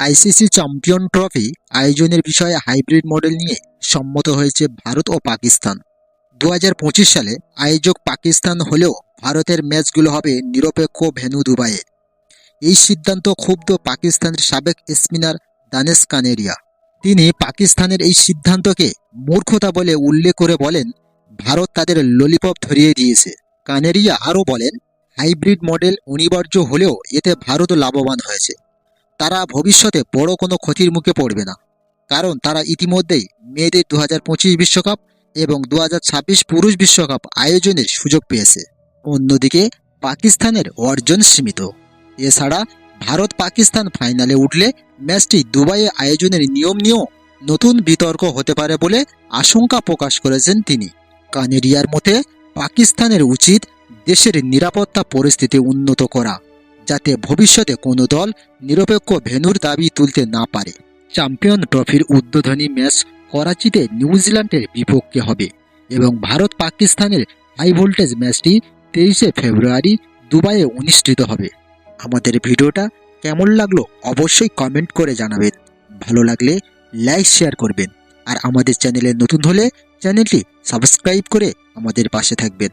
ICC champion trophy আয়োজনের বিষয়ে hybrid model নিয়ে সম্মত হয়েছে ভারত ও পাকিস্তান। দু হাজার পঁচিশ সালে আয়োজক পাকিস্তান হলেও ভারতের ম্যাচগুলো হবে নিরপেক্ষ ভেন্যু দুবাইয়ে। এই সিদ্ধান্ত ক্ষুব্ধ পাকিস্তানের সাবেক স্পিনার দানেশ কানেরিয়া। তিনি পাকিস্তানের এই সিদ্ধান্তকে মূর্খতা বলে উল্লেখ করে বলেন, ভারত তাদের ললিপপ ধরিয়ে দিয়েছে। কানেরিয়া আরও বলেন, হাইব্রিড মডেল অনিবার্য হলেও এতে ভারত লাভবান হয়েছে। তারা ভবিষ্যতে বড় কোনো ক্ষতির মুখে পড়বে না। কারণ তারা ইতিমধ্যেই মেয়েদের দু হাজার বিশ্বকাপ এবং দু হাজার ছাব্বিশ পুরুষ বিশ্বকাপ আয়োজনের সুযোগ পেয়েছে। অন্যদিকে পাকিস্তানের অর্জন সীমিত। এছাড়া ভারত পাকিস্তান ফাইনালে উঠলে ম্যাচটি দুবাইয়ে আয়োজনের নিয়ম নিয়েও নতুন বিতর্ক হতে পারে বলে আশঙ্কা প্রকাশ করেছেন তিনি। কানেরিয়ার মতে, পাকিস্তানের উচিত দেশের নিরাপত্তা পরিস্থিতি উন্নত করা। যাতে ভবিষ্যতে কোনো দল নিরপেক্ষ ভেন্যুর দাবি তুলতে না পারে। চ্যাম্পিয়ন ট্রফির উদ্বোধনী ম্যাচ করাচিতে নিউজিল্যান্ডের বিপক্ষে হবে এবং ভারত পাকিস্তানের হাই ভোল্টেজ ম্যাচটি তেইশে ফেব্রুয়ারি দুবাইয়ে অনুষ্ঠিত হবে। আমাদের ভিডিওটা কেমন লাগল অবশ্যই কমেন্ট করে জানাবেন। ভালো লাগলে লাইক শেয়ার করবেন। আর আমাদের চ্যানেলে নতুন হলে চ্যানেলটি সাবস্ক্রাইব করে আমাদের পাশে থাকবেন।